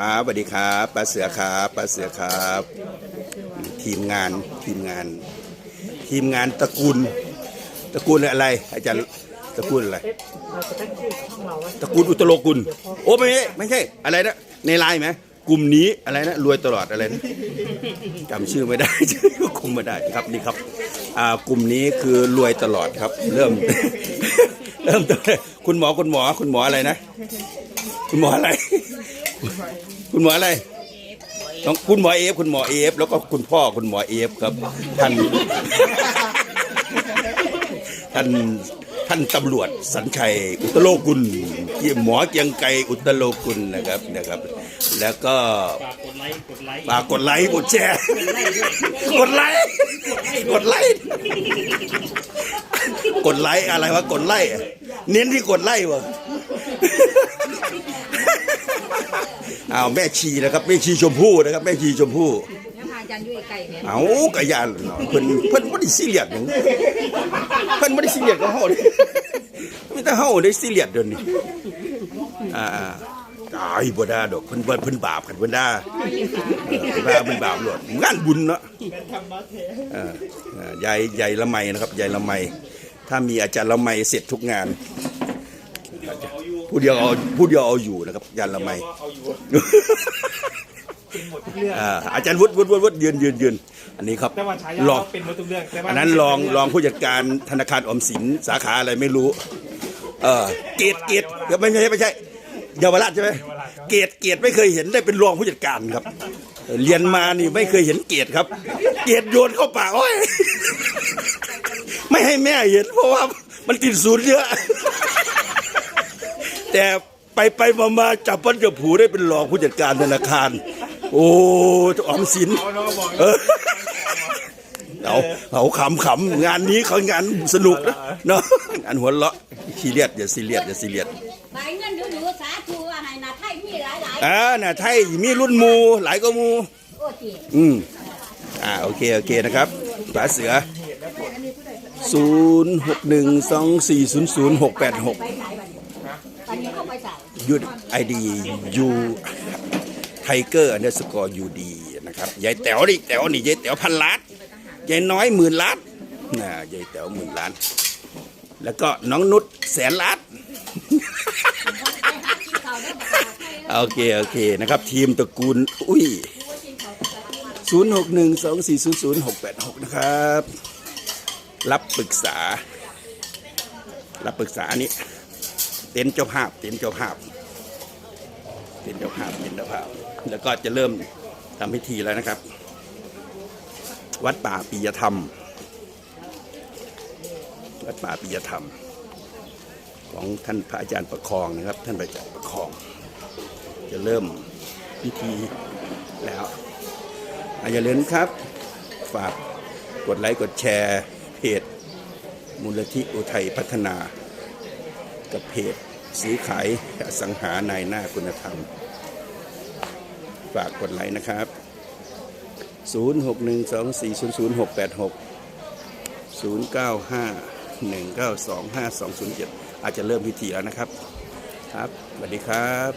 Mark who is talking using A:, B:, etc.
A: ครับสวัสดีครับป้าเสือครับป้าเสือครับ ทีมงานทีมงาน ทีมงานตระกูลตระกูลอะไร อาจารย์ตระกูลอะไร
B: เราจะตั้งชื่อช่องเราว่า
A: ตระกูลอุตโลกุล โอ้ไม่ใช่ไม่ใช่อะไรนะในไลน์ไหมกลุ่มนี้อะไรนะรวยตลอดอะไรนะจำชื่อไม่ได้ก็คุมไม่ได้ครับนี่ครับอ่ากลุ่มนี้คือรวยตลอดครับ เริ่ม เริ่มต้นคุณหมอคุณหมอคุณหมออะไรนะ คุณหมออะไร คุณหมออะไรน้องคุณหมอเอฟคุณหมอเอฟแล้วก็คุณพ่อคุณหมอเอฟครับ ท่านท่านท่านตำรวจสัญชัยอุตโลกุลหมอเกียงไกรอุตโลกุลนะครับนะครับ แล้วก็
C: ฝากกดไลค์กด
A: แชร์กดไลค์กดไลค์กดไลค์อะไรวะกดไลค์เน้นที่กดไลค์วะ อ้าวแม่ชีนะครับแม่ชีชมพู่นะครับแม่ชีชมพู่
D: แล้วพาอาจารย์ยุ่ยไก่เนี่ย
A: เอากะยานเนาะเพิ่นเพิ่นบ่ได้ซีเรียสหยังเพิ่นบ่ได้ซีเรียสกับเฮาเด้มีแต่เฮาได้ซีเรียสเดี๋ยวนี้อ่าตายบ่ได้ดอกเพิ่นบ่เพิ่นบาปกันเพิ่นด่าเออเพิ่นบาปเพิ่นบาปโลดงานบุญเนาะเออเออยายยายละไมนะครับยายละไมถ้ามีอาจารย์ละไมเสร็จทุกงาน ผู้เดียวเอาผู้เดียวเอาอยู่นะครับยายละไม
C: เอาอยู่
B: เป็นหมดทุกเรื่อง
A: อ่าอาจารย์วุฒิวุฒิวุฒิวุฒิยืนยืนยืนอันนี้ครับ
B: แต่ว่าฉายา
A: ลอง
B: เราเป็นหมดทุกเรื่องแต่ว่า
A: อันนั้นรองรองผู้จัดการธนาคารออมสินสาขาอะไรไม่รู้ เออเกตเกตไม่ใช่ไม่ใช่เยาวราชใช่ไหมเกตเกตไม่เคยเห็นได้เป็นรองผู้จัดการครับ เรียนมานี่ไม่เคยเห็นเกตครับ เกตโยนเข้าปากโอ้ยไม่ให้แม่เห็นเพราะว่ามันติดศูนย์เยอะ แต่ไปไปมามาจับพันจับผูได้เป็นรองผู้จัดการธนาคาร โอ้ออมสิน
B: เอาน้องบอก
A: เออเอาเอาขำขำๆงานนี้เขางานสนุกนะเนาะงานหัวเราะซีเรียสอย่าซีเรียสอย่าซีเรียส
D: ใบเงินดูดูสาธุว่าให้นาไทยมีหลายหลาย
A: อ่าน่ะไทยมีรุ่นหมูหลายก็มู
D: โอ้จี
A: อืมอ่าโอเคโอเคนะครับฝาเสือศูนย์หกหนึ่งสองสี่ศูนย์ศูนย์หกแปดหก
D: ยยุ
A: ดไอดียูไทเกอร์อันเดอร์สกอร์ยูดีนะครับยายแต๋วนี่แต๋วนี่ยายแต๋วพันล้านยายน้อยหมื่นล้านนะยายแต๋วหมื่นล้าน แล้วก็น้องนุชแสนล้านโอเคโอเคนะครับทีมตระกูลอุ้ยศูนย์หกหนึ่งสองสี่ศูนย์ศูนย์หกแปดหกนะครับ รับปรึกษา รับปรึกษานี้ เต็นเจ้าภาพ เต็นเจ้าภาพ เต็นเจ้าภาพเต็นเจ้าภาพ แล้วก็จะเริ่มทำพิธีแล้วนะครับ วัดป่าปิยธรรม วัดป่าปิยธรรม ของท่านพระอาจารย์ประคองนะครับ ท่านพระอาจารย์ประคอง จะเริ่มพิธีแล้วอาอย่าลืมครับ ฝากกดไลค์กดแชร์เพจมูลนิธิอุทัยพัฒนากับเพจ ซื้อขายสังหานายหน้าคุณธรรม ฝากกดไลค์นะครับ 0612400686 0951925207 อาจจะเริ่มพิธีแล้วนะครับ ครับสวัสดีครับ